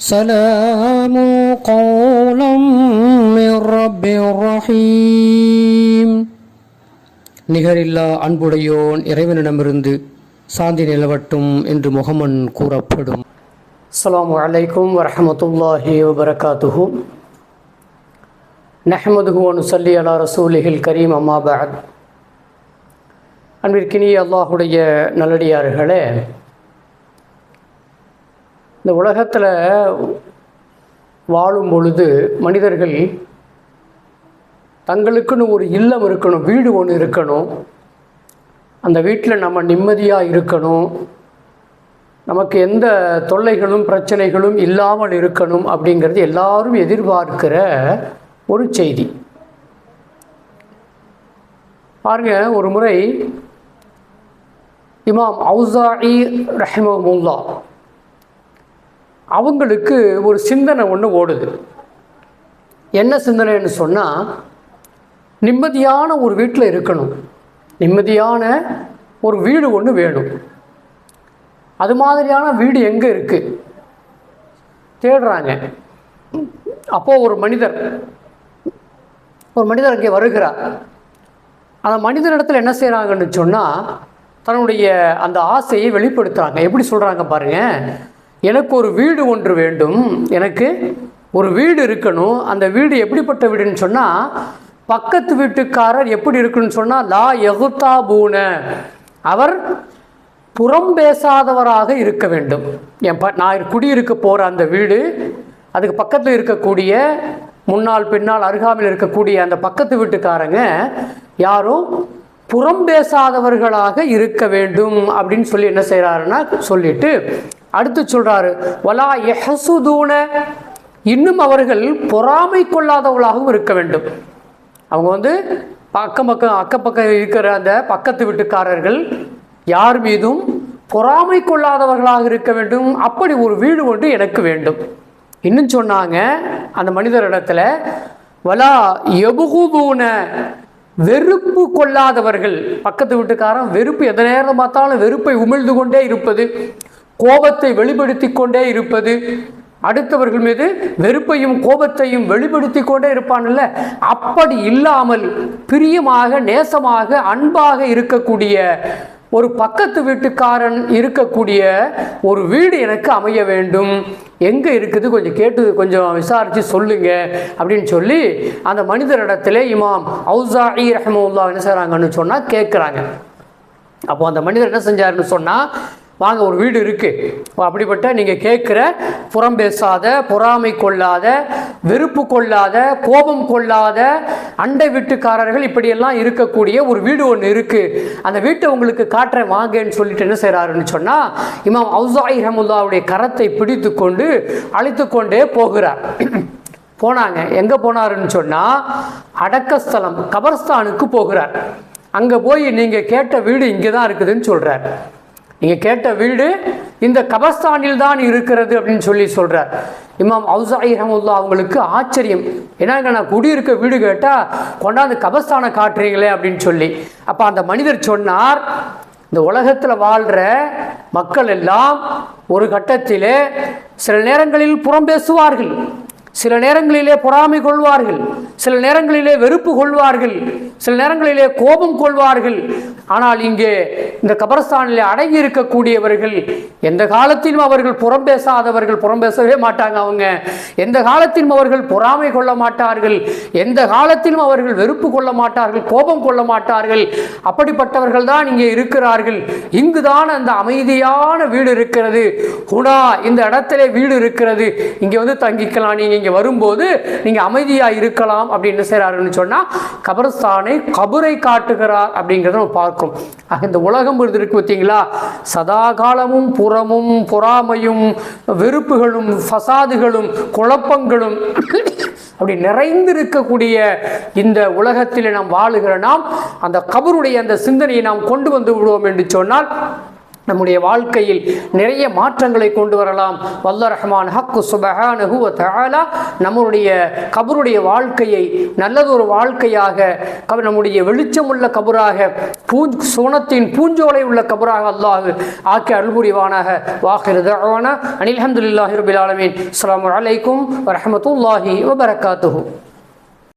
سلام قولا من رب رحيم நிகரில்லா அன்புடையோன் இறைவனிடமிருந்து சாந்தி நிலவட்டும் என்று முகமன் கூறப்படும் அஸ்ஸலாமு அலைக்கும் வரஹமத்துல்லாஹி வபரகாத்துஹு நஹ்மதுஹு அனுசல்லி அலா ரசூலிஹில் கரீம் அம்மா பஅத் அன்பிற்கினிய அல்லாஹுடைய நல்லடியார்களே இந்த உலகத்தில் வாழும் பொழுது மனிதர்கள் தங்களுக்குன்னு ஒரு இல்லம் இருக்கணும் வீடு ஒன்று இருக்கணும். அந்த வீட்டில் நம்ம நிம்மதியாக இருக்கணும். நமக்கு எந்த தொல்லைகளும் பிரச்சனைகளும் இல்லாமல் இருக்கணும் அப்படிங்கிறது எல்லாரும் எதிர்பார்க்கிற ஒரு செய்தி. பாருங்க ஒரு முறை இமாம் அவுசாஇ ரஹ்மமுல்லா அவங்களுக்கு ஒரு சிந்தனை ஒன்று ஓடுது. என்ன சிந்தனைன்னு சொன்னால் நிம்மதியான ஒரு வீட்டில் இருக்கணும். நிம்மதியான ஒரு வீடு ஒன்று வேணும். அது மாதிரியான வீடு எங்கே இருக்குது தேடுறாங்க. அப்போது ஒரு மனிதர் ஒரு மனிதர் அங்கே வருகிறார். அந்த மனிதனிடத்தில் என்ன செய்கிறாங்கன்னு சொன்னால் தன்னுடைய அந்த ஆசையை வெளிப்படுத்துகிறாங்க எப்படி சொல்கிறாங்க பாருங்கள் எனக்கு ஒரு வீடு ஒன்று வேண்டும். எனக்கு ஒரு வீடு இருக்கணும். அந்த வீடு எப்படிப்பட்ட வீடுன்னு சொன்னால் பக்கத்து வீட்டுக்காரர் எப்படி இருக்குன்னு சொன்னால் லா எகுத்தா பூன அவர் புறம் பேசாதவராக இருக்க வேண்டும். என் ப நான் குடியிருக்க போகிற அந்த வீடு அதுக்கு பக்கத்தில் இருக்கக்கூடிய முன்னால் பின்னால் அருகாமையில் இருக்கக்கூடிய அந்த பக்கத்து வீட்டுக்காரங்க யாரும் புறம் பேசாதவர்களாக இருக்க வேண்டும் அப்படின்னு சொல்லி என்ன செய்கிறாருன்னா சொல்லிட்டு அடுத்து சொல்கிறாரு வலா எஹசுதூன இன்னும் அவர்கள் பொறாமை கொள்ளாதவர்களாகவும் இருக்க வேண்டும். அவங்க வந்து பக்கம் பக்கம் அக்கப்பக்கம் இருக்கிற அந்த பக்கத்து வீட்டுக்காரர்கள் யார் மீதும் பொறாமை கொள்ளாதவர்களாக இருக்க வேண்டும். அப்படி ஒரு வீடு ஒன்று எனக்கு வேண்டும். இன்னும் சொன்னாங்க அந்த மனிதரிடத்துல வலா எபுகுதூன வெறுப்பு கொள்ளாதவர்கள் பக்கத்து வீட்டுக்காரன் வெறுப்பு எந்த நேரம் பார்த்தாலும் வெறுப்பை உமிழ்ந்து கொண்டே இருப்பது. கோபத்தை வெளிப்படுத்தி கொண்டே இருப்பது. அடுத்தவர்கள் மீது வெறுப்பையும் கோபத்தையும் வெளிப்படுத்தி கொண்டே இருப்பான்ல. அப்படி இல்லாமல் பிரியமாக நேசமாக அன்பாக இருக்கக்கூடிய ஒரு பக்கத்து வீட்டுக்காரன் இருக்கக்கூடிய ஒரு வீடு எனக்கு அமைய வேண்டும். எங்கே இருக்குது? கொஞ்சம் கேட்டு கொஞ்சம் விசாரித்து சொல்லுங்க அப்படின்னு சொல்லி அந்த மனிதரிடத்திலே இமாம் அவுசாஇ ரஹமுல்லா என்ன செய்கிறாங்கன்னு சொன்னால் கேட்குறாங்க அப்போ அந்த மனிதர் என்ன செஞ்சாருன்னு சொன்னால் வாங்க ஒரு வீடு இருக்குது அப்படிப்பட்ட நீங்கள் கேட்குற புறம் பேசாத பொறாமை கொள்ளாத வெறுப்பு கொள்ளாத கோபம் கொள்ளாத அண்டை வீட்டுக்காரர்கள் இப்படியெல்லாம் இருக்கக்கூடிய ஒரு வீடு ஒன்று இருக்குது அந்த வீட்டை உங்களுக்கு காட்டுறேன் வாங்கன்னு சொல்லிட்டு என்ன செய்கிறாருன்னு சொன்னால் இமாம் அவுசாய் ரஹமுல்லாவுடைய கரத்தை பிடித்து கொண்டு அழைத்து கொண்டே போகிறார். போனாங்க. எங்கே போனாருன்னு சொன்னால் அடக்கஸ்தலம் கபர்ஸ்தானுக்கு போகிறார். அங்கே போய் நீங்கள் கேட்ட வீடு இங்கே தான் இருக்குதுன்னு சொல்கிறார் நீங்கள் கேட்ட வீடு இந்த கபஸ்தானில் தான் இருக்கிறது அப்படின்னு சொல்லி சொல்கிறார் இமாம் அவுசாயி ரஹமுல்லா அவங்களுக்கு ஆச்சரியம். ஏன்னாங்க நான் குடியிருக்க வீடு கேட்டால் கொண்டாந்து கபஸ்தானை காட்டுறீங்களே அப்படின்னு சொல்லி. அப்போ அந்த மனிதர் சொன்னார் இந்த உலகத்தில் வாழ்கிற மக்கள் எல்லாம் ஒரு கட்டத்திலே சில நேரங்களில் புறம் பேசுவார்கள். சில நேரங்களிலே பொறாமை கொள்வார்கள் சில நேரங்களிலே வெறுப்பு கொள்வார்கள் சில நேரங்களிலே கோபம் கொள்வார்கள். ஆனால் இங்கே இந்த கபரஸ்தானிலே அடங்கி இருக்கக்கூடியவர்கள் எந்த காலத்திலும் அவர்கள் புறம் பேசாதவர்கள் புறம் பேசவே மாட்டாங்க அவங்க. எந்த காலத்திலும் அவர்கள் பொறாமை கொள்ள மாட்டார்கள் எந்த காலத்திலும் அவர்கள் வெறுப்பு கொள்ள மாட்டார்கள் கோபம் கொள்ள மாட்டார்கள். அப்படிப்பட்டவர்கள் தான் இங்கே இருக்கிறார்கள். இங்குதான் அந்த அமைதியான வீடு இருக்கிறது. குணா இந்த இடத்துல வீடு இருக்கிறது. இங்கே வந்து தங்கிக்கலாம் நீங்கள் இங்கே வரும்போது நீங்கள் அமைதியாக இருக்கலாம் அப்படின்னு செய்கிறாருன்னு சொன்னால் கபரஸ்தானை கபரை காட்டுகிறார் அப்படிங்கிறத நம்ம பார்க்கும் ஆக இந்த உலகம் இருக்கு பார்த்தீங்களா? சதா காலமும் புறமும் பொறாமையும் வெறுப்புகளும் ஃபசாதுகளும் குழப்பங்களும் அப்படி நிறைந்திருக்கக்கூடிய இந்த உலகத்தில் நாம் வாழுகிற நாம் அந்த கபருடைய அந்த சிந்தனையை நாம் கொண்டு வந்து விடுவோம் என்று சொன்னால் நம்முடைய வாழ்க்கையில் நிறைய மாற்றங்களை கொண்டு வரலாம். வல்ல ரஹ்மான் ஹக்கு சுபஹானஹு தஆலா. நம்முடைய கபருடைய வாழ்க்கையை நல்லதொரு வாழ்க்கையாக நம்முடைய வெளிச்சமுள்ள கபராக பூஞ் சுவனத்தின் பூஞ்சோலை உள்ள கபராக அல்லாஹ் ஆக்கி அருள்புரிவானாக வாஹிர் தஅவானா. அனில் அஹமதுல்லாஹி ரபில் ஆலமீன். அஸ்லாம் வலைக்கும் வரமத்துல்லாஹி வபரகாத்துஹு.